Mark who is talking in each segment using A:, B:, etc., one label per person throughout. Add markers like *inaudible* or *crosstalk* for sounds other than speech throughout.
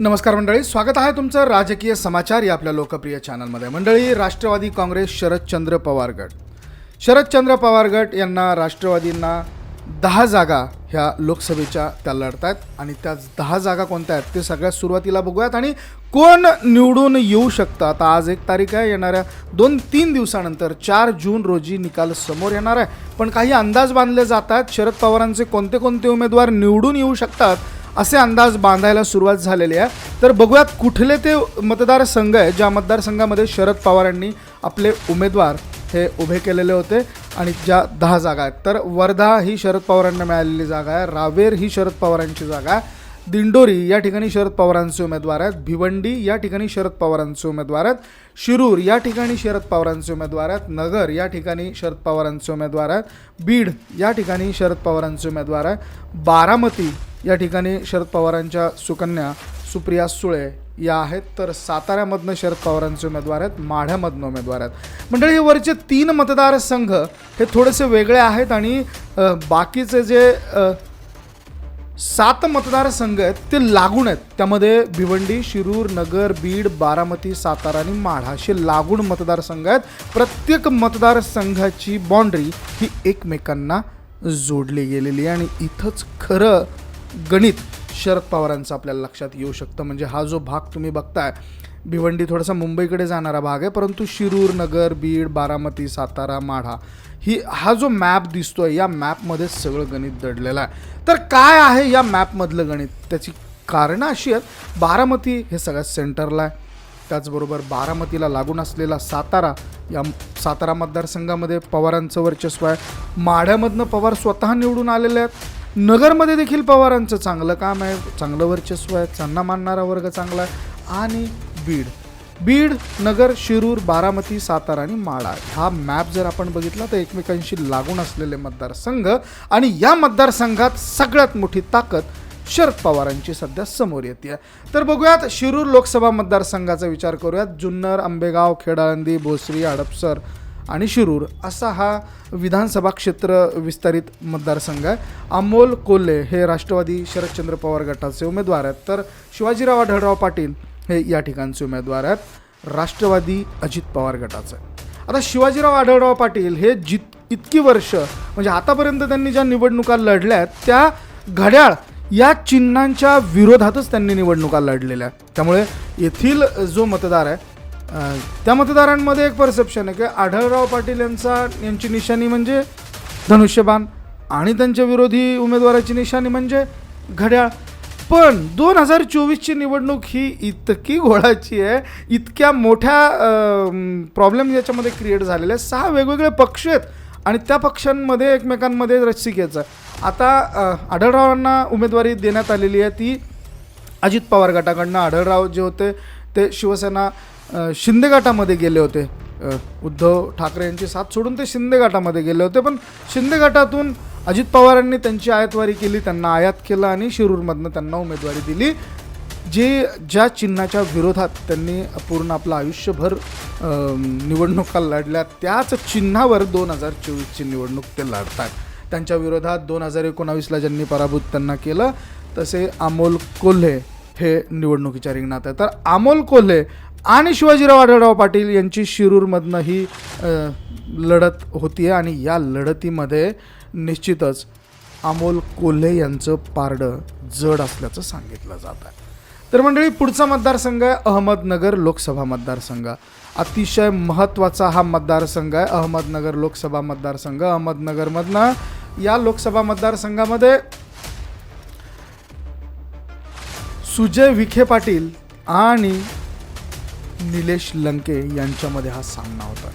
A: नमस्कार मंडळी स्वागत आहे तुमचं राजकीय समाचार या आपल्या लोकप्रिय चॅनलमध्ये. मंडळी राष्ट्रवादी काँग्रेस शरदचंद्र पवार गट. शरदचंद्र पवार गट यांना राष्ट्रवादींना दहा जागा ह्या लोकसभेच्या त्या लढत आहेत आणि त्या दहा जागा कोणत्या आहेत ते सगळ्यात सुरुवातीला बघूयात आणि कोण निवडून येऊ शकतं? आता आज एक तारीख आहे येणाऱ्या दोन तीन दिवसानंतर चार जून रोजी निकाल समोर येणार आहे. पण काही अंदाज बांधले जात आहेत शरद पवारांचे कोणते कोणते उमेदवार निवडून येऊ शकतात? असे अंदाज बांधायला सुरुवात झालेली आहे. तर बघूयात कुठले ते मतदारसंघ आहे ज्या मतदारसंघामध्ये शरद पवारांनी आपले उमेदवार हे उभे केलेले होते आणि ज्या दहा जागा आहेत. तर वर्धा ही शरद पवारांना मिळालेली जागा आहे रावेर ही शरद पवारांची जागा आहे. दिंडोरी या ठिकाणी शरद पवारांचे उमेदवार आहेत. भिवंडी या ठिकाणी शरद पवारांचे उमेदवार आहेत. शिरूर या ठिकाणी शरद पवारांचे उमेदवार आहेत. नगर या ठिकाणी शरद पवारांचे उमेदवार आहेत. बीड या ठिकाणी शरद पवारांचे उमेदवार आहे बारामती या ठिकाणी शरद पवारांच्या सुकन्या सुप्रिया सुळे या आहेत. तर साताऱ्यामधनं शरद पवारांचे उमेदवार आहेत. माढ्यामधनं उमेदवार आहेत. मंडळी हे वरचे तीन मतदारसंघ हे थोडेसे वेगळे आहेत आणि बाकीचे जे सात मतदारसंघ आहेत ते लागून आहेत. त्यामध्ये भिवंडी शिरूर नगर बीड बारामती सातारा आणि माढा असे लागून मतदारसंघ आहेत. प्रत्येक मतदारसंघाची बाँड्री ही एकमेकांना जोडली गेलेली आहे. आणि इथंच खरं गणित शरद पवारांचं आपल्याला लक्षात येऊ शकतं. म्हणजे हा जो भाग तुम्ही बघताय भिवंडी थोडासा मुंबईकडे जाणारा भाग आहे परंतु शिरूर नगर बीड बारामती सातारा माढा ही हा जो मॅप दिसतोय या मॅपमध्ये सगळं गणित दडलेलं आहे. तर काय आहे या मॅपमधलं गणित? त्याची कारणं अशी आहेत. बारामती हे सगळ्यात सेंटरला आहे. त्याचबरोबर बारामतीला लागून असलेला सातारा या सातारा मतदारसंघामध्ये पवारांचं वर्चस्व आहे. माढ्यामधनं पवार स्वतः निवडून आलेले आहेत. नगरमध्ये देखील पवारांचं चांगलं काम आहे चांगलं वर्चस्व आहे त्यांना मानणारा वर्ग चांगला आहे. आणि बीड. बीड नगर शिरूर बारामती सातारा आणि माळा हा मॅप जर आपण बघितला तर एकमेकांशी लागून असलेले मतदारसंघ आणि या मतदारसंघात सगळ्यात मोठी ताकद शरद पवारांची सध्या समोर येते. तर बघूयात शिरूर लोकसभा मतदारसंघाचा विचार करूयात. जुन्नर आंबेगाव खेडाळंदी भोसरी हडपसर आणि शिरूर असा हा विधानसभा क्षेत्र विस्तारित मतदारसंघ आहे. अमोल कोल्हे हे राष्ट्रवादी शरदचंद्र पवार गटाचे उमेदवार आहेत. तर शिवाजीराव आढळराव पाटील हे या ठिकाणचे उमेदवार आहेत. राष्ट्रवादी अजित पवार गटाचं. आता शिवाजीराव आढळराव पाटील हे जित इतकी वर्ष म्हणजे आतापर्यंत त्यांनी ज्या निवडणुका लढल्या आहेत त्या घड्याळ या चिन्हांच्या विरोधातच त्यांनी निवडणुका लढलेल्या त्यामुळे येथील जो मतदार आहे त्या मतदारांमध्ये एक परसेप्शन आहे की आढळराव पाटील यांचा यांची निशाणी म्हणजे धनुष्यबाण आणि त्यांच्या विरोधी उमेदवाराची निशाणी म्हणजे घड्याळ. पण दोन हजार चोवीसची निवडणूक ही इतकी घोळाची आहे इतक्या मोठ्या प्रॉब्लेम याच्यामध्ये क्रिएट झालेल्या आहेत. सहा वेगवेगळे पक्ष आहेत आणि त्या पक्षांमध्ये एकमेकांमध्ये रस्सिकेचं आता आढळरावांना उमेदवारी देण्यात आलेली आहे ती अजित पवार गटाकडनं. आढळराव जे होते ते शिवसेना शिंदे गटामध्ये गेले होते. उद्धव ठाकरे यांची साथ सोडून ते शिंदे गटामध्ये गेले होते. पण शिंदे गटातून अजित पवारांनी त्यांची आयातवारी केली त्यांना आयात केलं आणि शिरूरमधनं त्यांना उमेदवारी दिली. जे ज्या चिन्हाच्या विरोधात त्यांनी पूर्ण आपलं आयुष्यभर निवडणुका लढल्या त्याच चिन्हावर दोन हजार चोवीसची निवडणूक ते लढतात. त्यांच्या विरोधात दोन हजार एकोणावीसला ज्यांनी पराभूत त्यांना केलं तसे अमोल कोल्हे हे निवडणुकीच्या रिंगणात आहे तर अमोल कोल्हे आणि शिवाजीराव आढळराव पाटील यांची शिरूरमधनं ही लढत होती आणि या लढतीमध्ये निश्चितच अमोल कोल्हे यांचं पारडं जड असल्याचं सांगितलं जात आहे. तर मंडळी पुढचा मतदारसंघ आहे अहमदनगर लोकसभा मतदारसंघ. अतिशय महत्त्वाचा हा मतदारसंघ आहे अहमदनगर लोकसभा मतदारसंघ. अहमदनगरमधनं या लोकसभा मतदारसंघामध्ये सुजय विखे पाटील आणि निलेश लंके यांच्यामध्ये हा सामना होता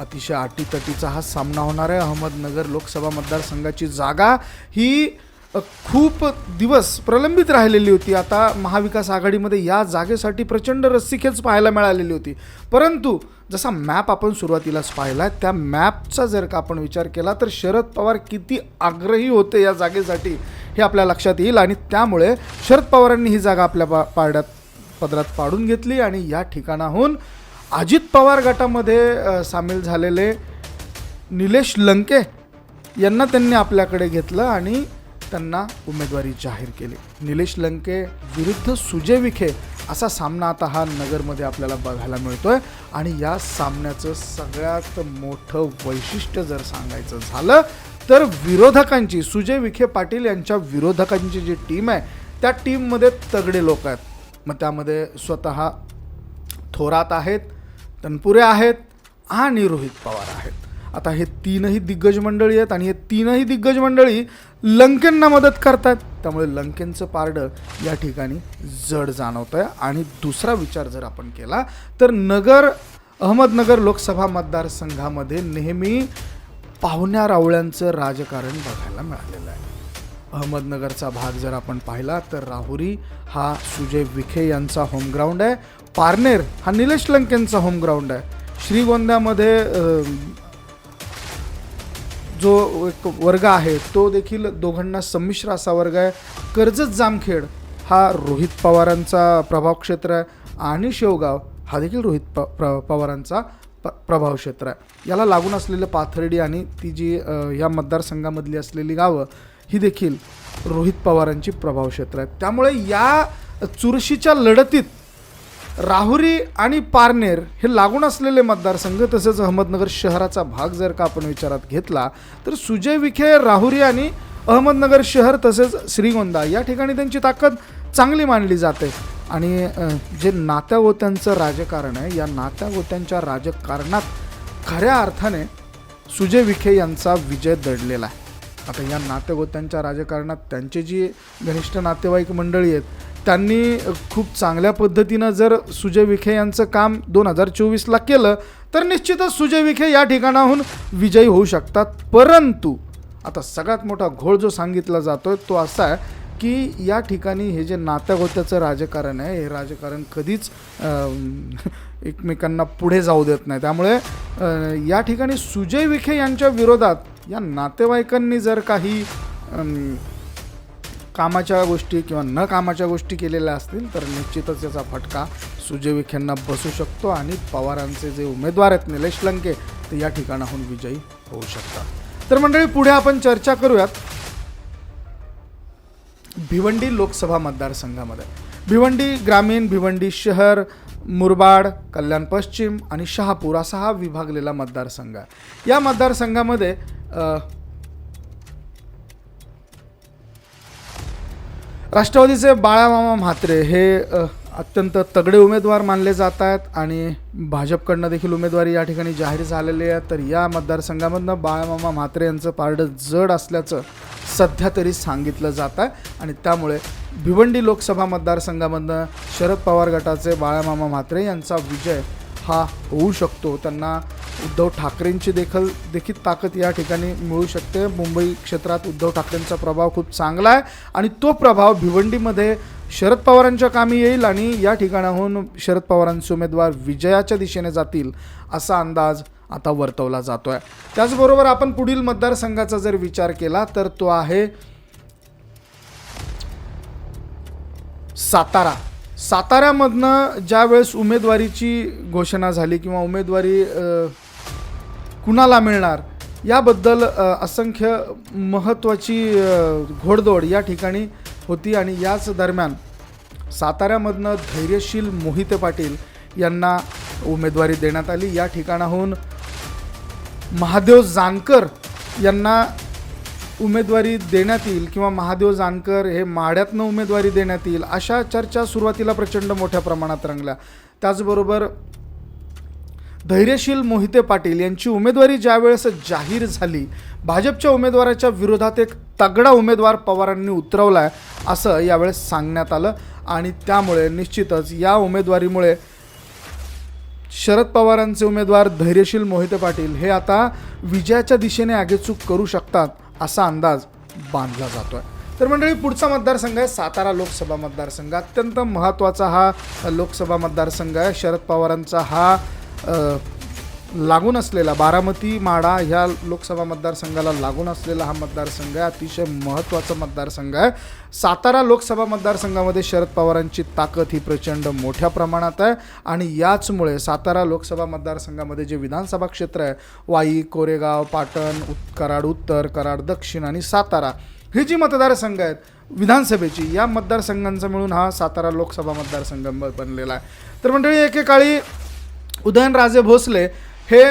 A: अतिशय अटीतटीचा हा सामना होणार आहे. अहमदनगर लोकसभा मतदारसंघाची जागा ही खूप दिवस प्रलंबित राहिलेली होती. आता महाविकास आघाडीमध्ये या जागेसाठी प्रचंड रस्सीखेच पाहायला मिळालेली होती. परंतु जसा मॅप आपण सुरुवातीलाच पाहिला त्या मॅपचा जर का आपण विचार केला तर शरद पवार किती आग्रही होते या जागेसाठी हे आपल्या लक्षात येईल आणि त्यामुळे शरद पवारांनी ही जागा आपल्या पा पारड्यात पदरात पाडून घेतली आणि या ठिकाणाहून अजित पवार गटामध्ये सामील झालेले निलेश लंके यांना त्यांनी आपल्याकडे घेतलं आणि त्यांना उमेदवारी जाहीर केली. निलेश लंके विरुद्ध सुजय विखे असा सामना आता हा नगरमध्ये आपल्याला बघायला मिळतोय. आणि या सामन्याचं सगळ्यात मोठं वैशिष्ट्य जर सांगायचं झालं तर विरोधकांची सुजय विखे पाटील यांच्या विरोधकांची जी टीम आहे त्या टीममध्ये तगडे लोक आहेत. मग त्यामध्ये स्वतः थोरात आहेत तनपुरे आहेत आणि रोहित पवार आहेत. आता हे तीनही दिग्गज मंडळी आहेत आणि हे तीनही दिग्गज मंडळी लंकेंना मदत करतात त्यामुळे लंकेंचं पारडं या ठिकाणी जड जाणवतं आहे आणि दुसरा विचार जर आपण केला तर नगर अहमदनगर लोकसभा मतदारसंघामध्ये नेहमी पाहुण्या रावळ्यांचं राजकारण बघायला मिळालेलं आहे. अहमदनगरचा भाग जर आपण पाहिला तर राहुरी हा सुजय विखे यांचा होमग्राऊंड आहे. पारनेर हा निलेश लंकेंचा होम ग्राउंड आहे. श्रीगोंद्यामध्ये जो एक वर्ग आहे तो देखील दोघांना संमिश्र असा वर्ग आहे. कर्जत जामखेड हा रोहित पवारांचा प्रभाव क्षेत्र आहे आणि शेवगाव हा देखील रोहित प प्र पवारांचा प प्रभाव क्षेत्र आहे. याला लागून असलेलं पाथर्डी आणि ती जी ह्या या मतदारसंघामधली असलेली गावं ही देखील रोहित पवारांची प्रभाव क्षेत्र आहेत. त्यामुळे या चुरशीच्या लढतीत राहुरी आणि पारनेर हे लागून असलेले मतदारसंघ तसेच अहमदनगर शहराचा भाग जर का आपण विचारात घेतला तर सुजय विखे राहुरी आणि अहमदनगर शहर तसेच श्रीगोंदा या ठिकाणी त्यांची ताकद चांगली मानली जाते. आणि जे नात्यागोत्यांचं राजकारण आहे या नात्यागोत्यांच्या राजकारणात खऱ्या अर्थाने सुजय विखे यांचा विजय दडलेला आहे. आता या नातेगोत्यांच्या राजकारणात त्यांचे जी घनिष्ठ नातेवाईक मंडळी आहेत त्यांनी खूप चांगल्या पद्धतीनं जर सुजय विखे यांचं काम दोन हजार चोवीसला केलं तर निश्चितच सुजय विखे या ठिकाणाहून विजयी होऊ शकतात. परंतु आता सगळ्यात मोठा घोळ जो सांगितला जातोय तो असा आहे की या ठिकाणी हे जे नात्यागोत्याचं राजकारण आहे हे राजकारण कधीच *laughs* एकमेकांना पुढे जाऊ देत नाही. त्यामुळे या ठिकाणी सुजय विखे यांच्या विरोधात या नातेवाईकांनी जर काही कामाच्या गोष्टी किंवा न कामाच्या गोष्टी केलेल्या असतील तर निश्चितच याचा फटका सुजय विखेंना बसू शकतो आणि पवारांचे जे उमेदवार आहेत निलेश लंके ते या ठिकाणाहून विजयी होऊ शकतात. तर मंडळी पुढे आपण चर्चा करूयात भिवंडी लोकसभा मतदारसंघामध्ये. भिवंडी ग्रामीण भिवंडी शहर मुरबाड कल्याण पश्चिम आणि शहापूर असा हा विभागलेला मतदारसंघ आहे. या मतदारसंघामध्ये राष्ट्रवादीचे बाळामामा म्हात्रे हे अत्यंत तगडे उमेदवार मानले जात आहेत आणि भाजपकडनं देखील उमेदवारी या ठिकाणी जाहीर झालेली आहे. तर या मतदारसंघामधनं बाळामामा म्हात्रे यांचं पारडं जड असल्याचं सध्या तरी सांगितलं जात आहे. आणि त्यामुळे भिवंडी लोकसभा मतदारसंघामधनं शरद पवार गटाचे बाळामामा म्हात्रे यांचा विजय हा होऊ शकतो. त्यांना उद्धव ठाकरेंची देखील देखील ताकद या ठिकाणी मिळू शकते. मुंबई क्षेत्रात उद्धव ठाकरेंचा प्रभाव खूप चांगला आहे आणि तो प्रभाव भिवंडीमध्ये शरद पवारांच्या कामी येईल आणि या ठिकाणाहून शरद पवारांचे उमेदवार विजयाच्या दिशेने जातील असा अंदाज आता वर्तवला जातो आहे त्याचबरोबर आपण पुढील मतदारसंघाचा जर विचार केला तर तो आहे सातारा. साताऱ्यामधनं ज्यावेळेस उमेदवारीची घोषणा झाली किंवा उमेदवारी कुणाला मिळणार? याबद्दल असंख्य महत्त्वाची घोडदोड घोडदौड या ठिकाणी होती आणि याच दरम्यान साताऱ्यामधनं धैर्यशील मोहिते पाटील यांना उमेदवारी देण्यात आली. या ठिकाणाहून महादेव जानकर यांना उमेदवारी देण्यात येईल किंवा महादेव जानकर हे माड्यातनं उमेदवारी देण्यात येईल अशा चर्चा सुरुवातीला प्रचंड मोठ्या प्रमाणात रंगल्या. त्याचबरोबर धैर्यशील मोहिते पाटील यांची उमेदवारी ज्यावेळेस जाहीर झाली भाजपच्या उमेदवाराच्या विरोधात एक तगडा उमेदवार पवारांनी उतरवला आहे असं यावेळेस सांगण्यात आलं आणि त्यामुळे निश्चितच या उमेदवारीमुळे शरद पवारांचे उमेदवार धैर्यशील मोहिते पाटील हे आता विजयाच्या दिशेने आगेचूक करू शकतात असा अंदाज बांधला जातो आहे तर मंडळी पुढचा मतदारसंघ आहे सातारा लोकसभा मतदारसंघ. अत्यंत महत्त्वाचा हा लोकसभा मतदारसंघ आहे. शरद पवारांचा हा लागून असलेला बारामती माडा ह्या लोकसभा मतदारसंघाला लागून असलेला हा मतदारसंघ आहे. अतिशय महत्त्वाचा मतदारसंघ आहे. सातारा लोकसभा मतदारसंघामध्ये शरद पवारांची ताकद ही प्रचंड मोठ्या प्रमाणात आहे. आणि याचमुळे सातारा लोकसभा मतदारसंघामध्ये जे विधानसभा क्षेत्र आहे वाई कोरेगाव पाटण उत कराड उत्तर कराड दक्षिण आणि सातारा ही जी मतदारसंघ आहेत विधानसभेची या मतदारसंघांचा मिळून हा सातारा लोकसभा मतदारसंघ बनलेला आहे. तर मंडळी एकेकाळी उदयनराजे भोसले हे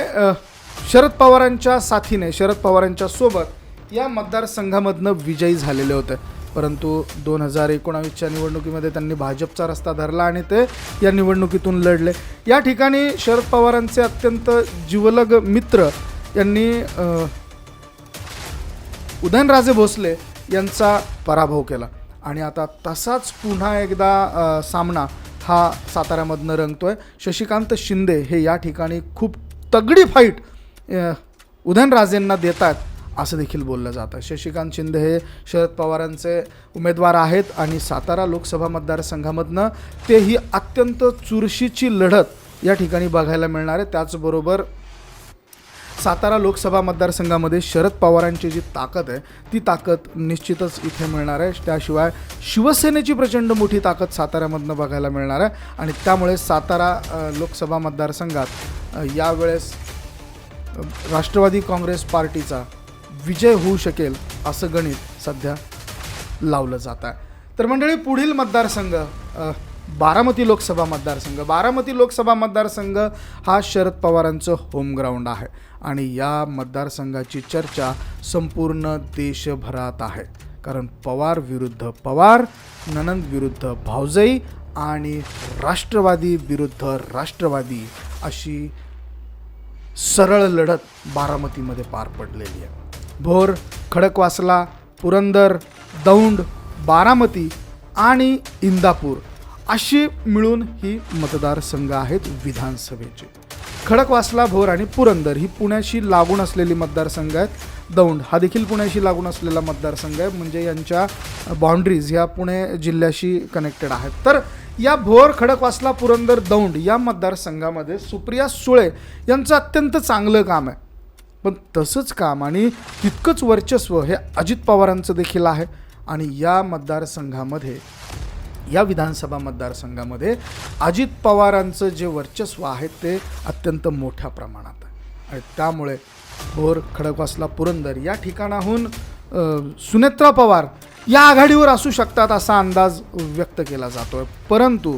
A: शरद पवारांच्या साथीने शरद पवारांच्या सोबत या मतदारसंघामधनं विजयी झालेले होते. परंतु दोन हजार एकोणावीसच्या निवडणुकीमध्ये त्यांनी भाजपचा रस्ता धरला आणि ते या निवडणुकीतून लढले. या ठिकाणी शरद पवारांचे अत्यंत जिवलग मित्र यांनी उदयनराजे भोसले यांचा पराभव केला. आणि आता तसाच पुन्हा एकदा सामना हा साताऱ्यामधनं रंगतोय. शशिकांत शिंदे हे या ठिकाणी खूप तगडी फाईट अ, उदयनराजेंना देतात असं देखील बोललं जातं. शशिकांत शिंदे हे शरद पवारांचे उमेदवार आहेत आणि सातारा लोकसभा मतदारसंघामधनं तेही अत्यंत चुरशीची लढत या ठिकाणी बघायला मिळणार आहे. त्याचबरोबर सातारा लोकसभा मतदारसंघामध्ये शरद पवारांची जी ताकद आहे ती ताकद निश्चितच इथे मिळणार आहे. त्याशिवाय शिवसेनेची प्रचंड मोठी ताकद साताऱ्यामधनं बघायला मिळणार आहे. आणि त्यामुळे सातारा लोकसभा मतदारसंघात यावेळेस राष्ट्रवादी काँग्रेस पार्टीचा विजय होऊ शकेल असं गणित सध्या लावलं जात आहे. तर मंडळी पुढील मतदारसंघ बारामती लोकसभा मतदारसंघ. बारामती लोकसभा मतदारसंघ हा शरद पवारांचं होमग्राऊंड आहे आणि या मतदारसंघाची चर्चा संपूर्ण देशभरात आहे. कारण पवार विरुद्ध पवार ननंद विरुद्ध भावजई आणि राष्ट्रवादी विरुद्ध राष्ट्रवादी अशी सरळ लढत बारामतीमध्ये पार पडलेली आहे. भोर खडकवासला पुरंदर दौंड बारामती आणि इंदापूर अशी मिळून ही मतदारसंघ आहेत विधानसभेचे. खडकवासला भोर आणि पुरंदर ही पुण्याशी लागून असलेली मतदारसंघ आहेत. दौंड हा देखील पुण्याशी लागून असलेला मतदारसंघ आहे. म्हणजे यांच्या बाउंड्रीज ह्या पुणे जिल्ह्याशी कनेक्टेड आहेत. तर या भोर खडकवासला पुरंदर दौंड या मतदारसंघामध्ये सुप्रिया सुळे यांचं अत्यंत चांगलं काम आहे. पण तसंच काम आणि तितकंच वर्चस्व हे अजित पवारांचं देखील आहे. आणि या मतदारसंघामध्ये या विधानसभा मतदारसंघामध्ये अजित पवारांचं जे वर्चस्व आहे ते अत्यंत मोठ्या प्रमाणात आहे. आणि त्यामुळे भोर खडकवासला पुरंदर या ठिकाणाहून सुनेत्रा पवार या आघाडीवर असू शकतात असा अंदाज व्यक्त केला जातो आहे परंतु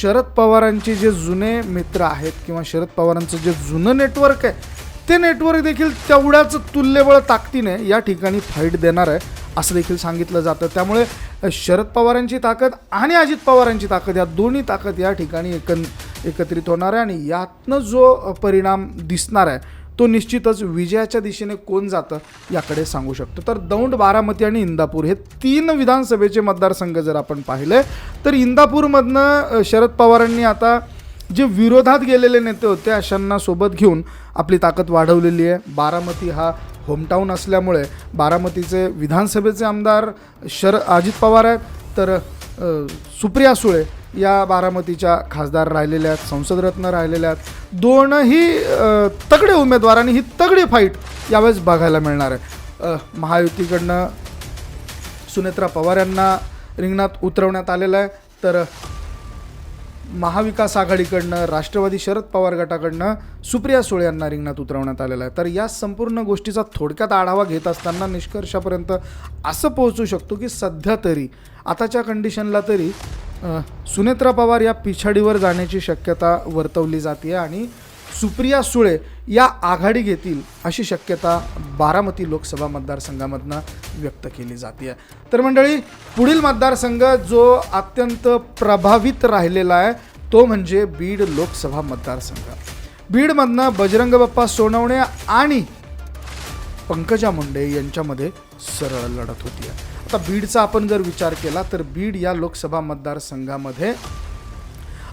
A: शरद पवारांचे जे जुने मित्र आहेत किंवा शरद पवारांचं जे जुनं नेटवर्क आहे ते नेटवर्क देखील तेवढ्याच तुल्यबळ ताकदीने या ठिकाणी फाईट देणार आहे असं देखील सांगितलं जातं. त्यामुळे शरद पवारांची ताकद आणि अजित पवारांची ताकद या दोन्ही ताकद या ठिकाणी एकन एकत्रित होणार आहे आणि यातनं जो परिणाम दिसणार आहे तो निश्चितच विजयाच्या दिशेने कोण जातं याकडे सांगू शकतो. तर दौंड बारामती आणि इंदापूर हे तीन विधानसभेचे मतदारसंघ जर आपण पाहिले तर इंदापूरमधनं शरद पवारांनी आता जे विरोधात गेलेले नेते होते अशांना सोबत घेऊन आपली ताकद वाढवलेली आहे. बारामती हा होमटाऊन असल्यामुळे बारामतीचे विधानसभेचे आमदार शर अजित पवार आहेत. तर सुप्रिया सुळे या बारामतीच्या खासदार राहिलेल्या आहेत संसदरत्न राहिलेल्या आहेत. दोनही तगडे उमेदवार आणि ही तगडी फाईट यावेळेस बघायला मिळणार आहे. महायुतीकडनं सुनेत्रा पवार यांना रिंगणात उतरवण्यात आलेलं आहे. तर महाविकास आघाडीकडनं राष्ट्रवादी शरद पवार गटाकडनं सुप्रिया सुळे यांना रिंगणात उतरवण्यात आलेलं आहे. तर या संपूर्ण गोष्टीचा थोडक्यात आढावा घेत असताना निष्कर्षापर्यंत असं पोहोचू शकतो की सध्या तरी आताच्या कंडिशनला तरी सुनेत्रा पवार या पिछाडीवर जाण्याची शक्यता वर्तवली जाते आणि सुप्रिया सुळे या आघाडी घेतील अशी शक्यता बारामती लोकसभा मतदारसंघामधनं व्यक्त केली जाते आहे तर मंडळी पुढील मतदारसंघ जो अत्यंत प्रभावित राहिलेला आहे तो म्हणजे बीड लोकसभा मतदारसंघ. बीडमधनं बजरंग बाप्पा सोनवणे आणि पंकजा मुंडे यांच्यामध्ये सरळ लढत होती आता बीडचा आपण जर विचार केला तर बीड या लोकसभा मतदारसंघामध्ये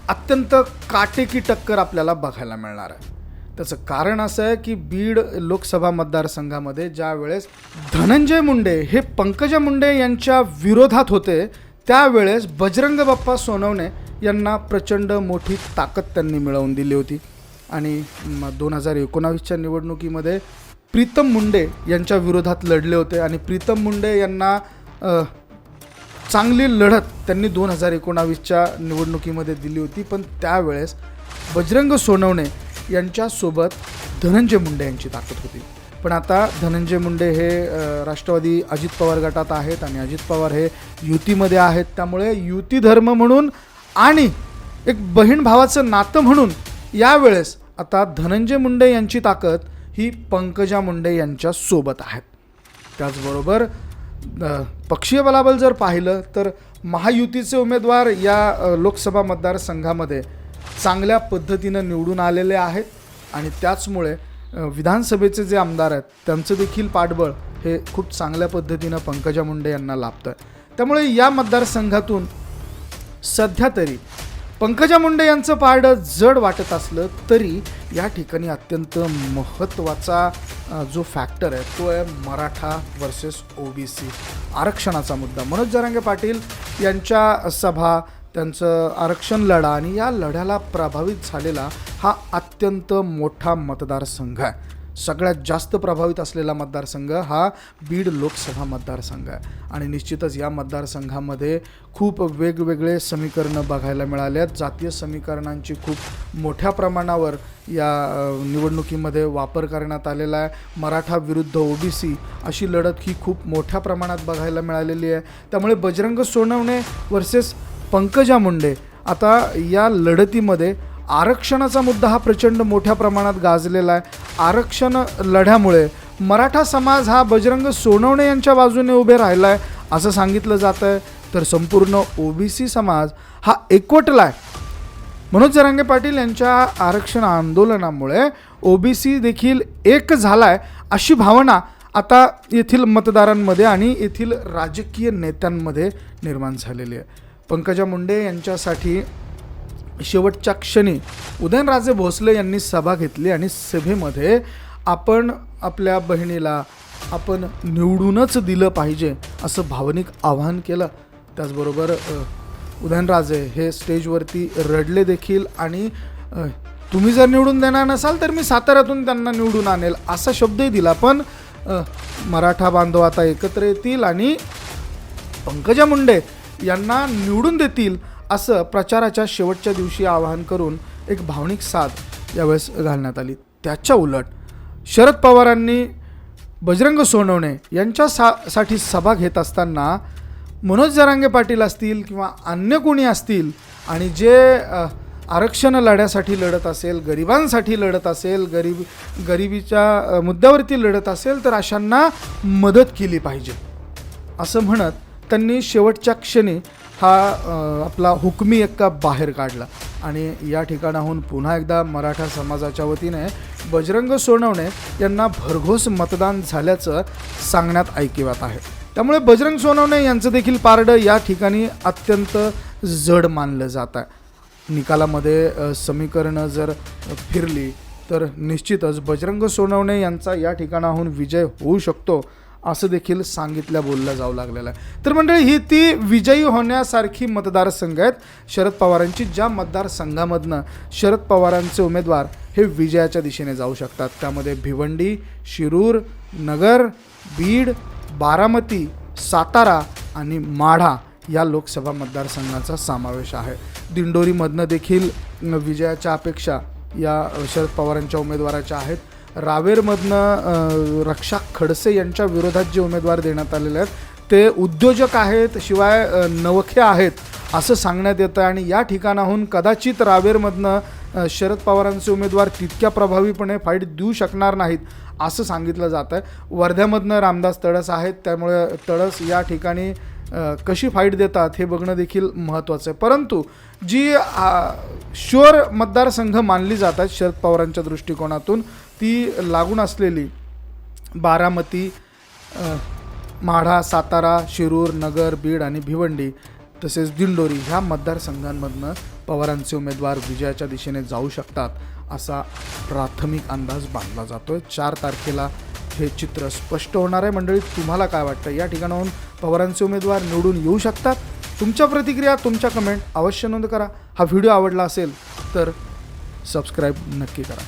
A: अत्यंत काटेकी टक्कर आपल्याला बघायला मिळणार आहे. त्याचं कारण असं आहे की बीड लोकसभा मतदारसंघामध्ये ज्या वेळेस धनंजय मुंडे हे पंकजा मुंडे यांच्या विरोधात होते त्यावेळेस बजरंग बाप्पा सोनवणे यांना प्रचंड मोठी ताकद त्यांनी मिळवून दिली होती. आणि दोन हजार एकोणावीसच्या निवडणुकीमध्ये प्रीतम मुंडे यांच्या विरोधात लढले होते आणि प्रीतम मुंडे यांना चांगली लढत त्यांनी दोन हजार एकोणावीसच्या निवडणुकीमध्ये दिली होती. पण त्यावेळेस बजरंग सोनवणे यांच्यासोबत धनंजय मुंडे यांची ताकद होती. पण आता धनंजय मुंडे हे राष्ट्रवादी अजित पवार गटात आहेत आणि अजित पवार हे युतीमध्ये आहेत. त्यामुळे युती धर्म म्हणून आणि एक बहीण भावाचं नातं म्हणून यावेळेस आता धनंजय मुंडे यांची ताकद ही पंकजा मुंडे यांच्यासोबत आहेत. त्याचबरोबर पक्षीय बलाबल जर पाहिलं तर महायुतीचे उमेदवार या लोकसभा मतदारसंघामध्ये चांगल्या पद्धतीनं निवडून आलेले आहेत आणि त्याचमुळे विधानसभेचे जे आमदार आहेत त्यांचं देखील पाठबळ हे खूप चांगल्या पद्धतीनं पंकजा मुंडे यांना लाभतं आहे त्यामुळे या मतदारसंघातून सध्या तरी पंकजा मुंडे यांचं पारडं जड वाटत असलं तरी या ठिकाणी अत्यंत महत्त्वाचा जो फॅक्टर आहे तो आहे मराठा वर्सेस ओबीसी आरक्षणाचा मुद्दा. मनोज जरांगे पाटील यांच्या सभा त्यांचं आरक्षण लढा आणि या लढ्याला प्रभावित झालेला हा अत्यंत मोठा मतदारसंघ आहे. सगळ्यात जास्त प्रभावित असलेला मतदारसंघ हा बीड लोकसभा मतदारसंघ आहे. आणि निश्चितच या मतदारसंघामध्ये खूप वेगवेगळे समीकरणं बघायला मिळाले आहेत. जातीय समीकरणांची खूप मोठ्या प्रमाणावर या निवडणुकीमध्ये वापर करण्यात आलेला आहे. मराठा विरुद्ध ओबीसी अशी लढत ही खूप मोठ्या प्रमाणात बघायला मिळालेली आहे. त्यामुळे बजरंग सोनवणे वर्सेस पंकजा मुंडे आता या लढतीमध्ये आरक्षणाचा मुद्दा हा प्रचंड मोठ्या प्रमाणात गाजलेला आहे. आरक्षण लढ्यामुळे मराठा समाज हा बजरंग सोनवणे यांच्या बाजूने उभे राहिला आहे असं सांगितलं जातं आहे. तर संपूर्ण ओबीसी समाज हा एकवटला आहे मनोज जरांगे पाटील यांच्या आरक्षण आंदोलनामुळे ओबीसी देखील एक झाला आहे अशी भावना आता येथील मतदारांमध्ये आणि येथील राजकीय नेत्यांमध्ये निर्माण झालेली आहे. पंकजा मुंडे यांच्यासाठी शेवटच्या क्षणी उदयनराजे भोसले यांनी सभा घेतली आणि सभेमध्ये आपण आपल्या बहिणीला आपण निवडूनच दिलं पाहिजे असं भावनिक आवाहन केलं. त्याचबरोबर उदयनराजे हे स्टेजवरती रडले देखील आणि तुम्ही जर निवडून देणार नसाल तर मी साताऱ्यातून त्यांना निवडून आणेल असा शब्दही दिला. पण मराठा बांधव आता एकत्र येतील आणि पंकजा मुंडे यांना निवडून देतील असं प्रचाराच्या शेवटच्या दिवशी आवाहन करून एक भावनिक साथ यावेळेस घालण्यात आली. त्याच्या उलट शरद पवारांनी बजरंग सोनवणे यांच्या सा साठी सभा घेत असताना मनोज जरांगे पाटील असतील किंवा अन्य कोणी असतील आणि जे आरक्षण लढ्यासाठी लढत असेल गरिबांसाठी लढत असेल गरीब गरिबीच्या मुद्द्यावरती लढत असेल तर अशांना मदत केली पाहिजे. असं म्हणत त्यांनी शेवटच्या क्षणी हा आपला हुकमी एक्का बाहेर काढला. आणि या ठिकाणाहून पुन्हा एकदा मराठा समाजाच्या वतीने बजरंग सोनवणे यांना भरघोस मतदान झाल्याचं सांगण्यात ऐकिवात आहे. त्यामुळे बजरंग सोनवणे यांचं देखील पारडं या ठिकाणी अत्यंत जड मानलं जात आहे. निकालामध्ये समीकरणं जर फिरली तर निश्चितच बजरंग सोनवणे यांचा या ठिकाणाहून विजय होऊ शकतो असं देखील सांगितल्या बोललं जाऊ लागलेलं आहे. तर मंडळी ही ती विजयी होण्यासारखी मतदारसंघ आहेत शरद पवारांची ज्या मतदारसंघामधनं शरद पवारांचे उमेदवार हे विजयाच्या दिशेने जाऊ शकतात. त्यामध्ये भिवंडी शिरूर नगर बीड बारामती सातारा आणि माढा या लोकसभा मतदारसंघाचा समावेश आहे. दिंडोरीमधनं देखील विजयाच्या अपेक्षा या शरद पवारांच्या उमेदवाराच्या आहेत. रावेरमधनं रक्षा खडसे यांच्या विरोधात जे उमेदवार देण्यात आलेले आहेत ते उद्योजक आहेत शिवाय नवखे आहेत असं सांगण्यात येतं आणि या ठिकाणाहून कदाचित रावेरमधनं शरद पवारांचे उमेदवार तितक्या प्रभावीपणे फाईट देऊ शकणार नाहीत असं सांगितलं जातं आहे वर्ध्यामधनं रामदास तळस आहेत त्यामुळे तळस या ठिकाणी कशी फाईट देतात हे बघणं देखील महत्त्वाचं आहे. परंतु जी शुअर मतदारसंघ मानली जातात शरद पवारांच्या दृष्टिकोनातून. ती लागून असलेली बारामती माढा सातारा शिरूर नगर बीड आणि भिवंडी तसेच दिंडोरी ह्या मतदारसंघांमधनं पवारांचे उमेदवार विजयाच्या दिशेने जाऊ शकतात असा प्राथमिक अंदाज बांधला आहे चार तारखेला हे चित्र स्पष्ट होणार आहे. मंडळी तुम्हाला काय वाटतं? या ठिकाणाहून पवारांचे उमेदवार निवडून येऊ शकतात? तुमच्या प्रतिक्रिया तुमच्या कमेंट अवश्य नोंद करा. हा व्हिडिओ आवडला असेल तर सबस्क्राईब नक्की करा.